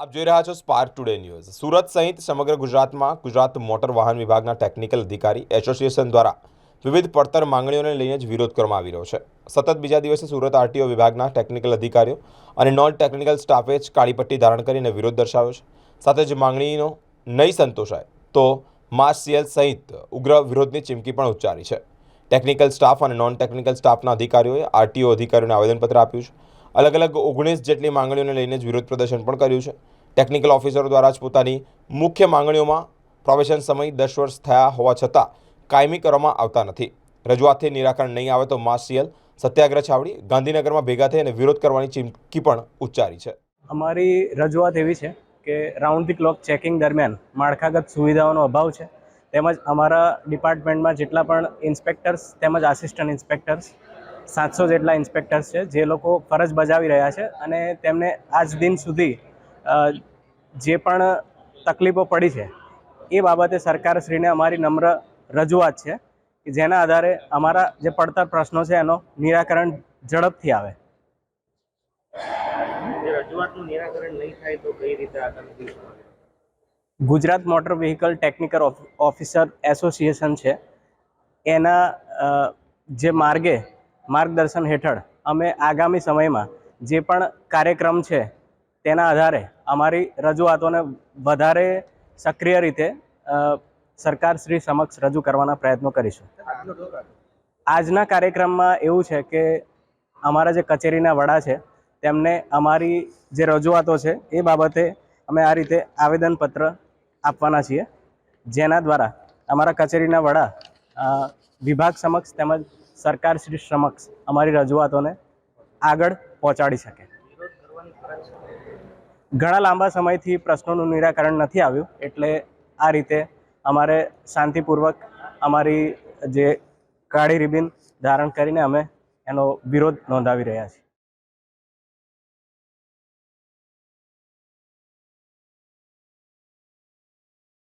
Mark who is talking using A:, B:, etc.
A: આપ જોઈ રહ્યા છો સ્પાર્ક ટુડે ન્યૂઝ સુરત સહિત સમગ્ર ગુજરાતમાં ગુજરાત મોટર વાહન વિભાગના ટેકનિકલ અધિકારી એસોસિએશન દ્વારા વિવિધ પડતર માંગણીઓને લઈને જ વિરોધ કરવામાં આવી રહ્યો છે. સતત બીજા દિવસે સુરત આરટીઓ વિભાગના ટેકનિકલ અધિકારીઓ અને નોન ટેકનિકલ સ્ટાફે જ કાળીપટ્ટી ધારણ કરીને વિરોધ દર્શાવ્યો છે. સાથે જ માંગણીનો નહીં સંતોષાય તો સીએલ સહિત ઉગ્ર વિરોધની ચીમકી પણ ઉચ્ચારી છે. ટેકનિકલ સ્ટાફ અને નોન ટેકનિકલ સ્ટાફના અધિકારીઓએ આરટીઓ અધિકારીઓને આવેદનપત્ર આપ્યું છે. અલગ અલગ ઓગણીસ જેટલી માંગણીઓને લઈને જ વિરોધ પ્રદર્શન પણ કર્યું છે. ટેકનિકલ ઓફિસરો દ્વારા જ પોતાની મુખ્ય માંગણીઓમાં પ્રોબેશન સમય દસ વર્ષ થયા હોવા છતાં કાયમી કરવામાં આવતા નથી. રજૂઆતથી નિરાકરણ નહીં આવે તો માસિયલ સત્યાગ્રહ છાવડી ગાંધીનગરમાં ભેગા થઈ અને વિરોધ કરવાની ચીમકી પણ ઉચ્ચારી છે.
B: અમારી રજૂઆત એવી છે કે રાઉન્ડ ધી ક્લોક ચેકિંગ દરમિયાન માળખાગત સુવિધાઓનો અભાવ છે. તેમજ અમારા ડિપાર્ટમેન્ટમાં જેટલા પણ ઇન્સ્પેક્ટર્સ તેમજ આસિસ્ટન્ટ ઇન્સ્પેક્ટર્સ સાતસો જેટલા ઇન્સ્પેક્ટર્સ છે જે લોકો ફરજ બજાવી રહ્યા છે અને તેમને આજ દિન સુધી જે પણ તકલીફો પડી છે એ બાબતે સરકારશ્રીને અમારી નમ્ર રજૂઆત છે કે જેના આધારે અમારા જે પડતર પ્રશ્નો છે એનો નિરાકરણ ઝડપથી આવે. Gujarat motor vehicle technical of- officer association છે એના જે માર્ગે માર્ગદર્શન હેઠળ અમે આગામી સમયમાં જે પણ કાર્યક્રમ છે તેના આધારે અમારી રજૂઆતોને વધારે સક્રિય રીતે સરકાર સરકારશ્રી સમક્ષ રજૂ કરવાના પ્રયત્નો કરીશું. આજના કાર્યક્રમમાં એવું છે કે અમારા જે કચેરીના વડા છે, તેમને અમારી જે રજૂઆતો છે એ બાબતે અમે આ રીતે આવેદનપત્ર આપવાના છીએ. જેના દ્વારા અમારા કચેરીના વડા વિભાગ સમક્ષ તેમજ સરકારશ્રી સમક્ષ અમારી રજૂઆતોને આગળ પહોંચાડી શકે. ઘણા લાંબા સમયથી પ્રશ્નોનું નિરાકરણ નથી આવ્યું, એટલે આ રીતે અમારે શાંતિપૂર્વક અમારી જે કાળી રિબિન ધારણ કરીને અમે એનો વિરોધ નોંધાવી રહ્યા છીએ.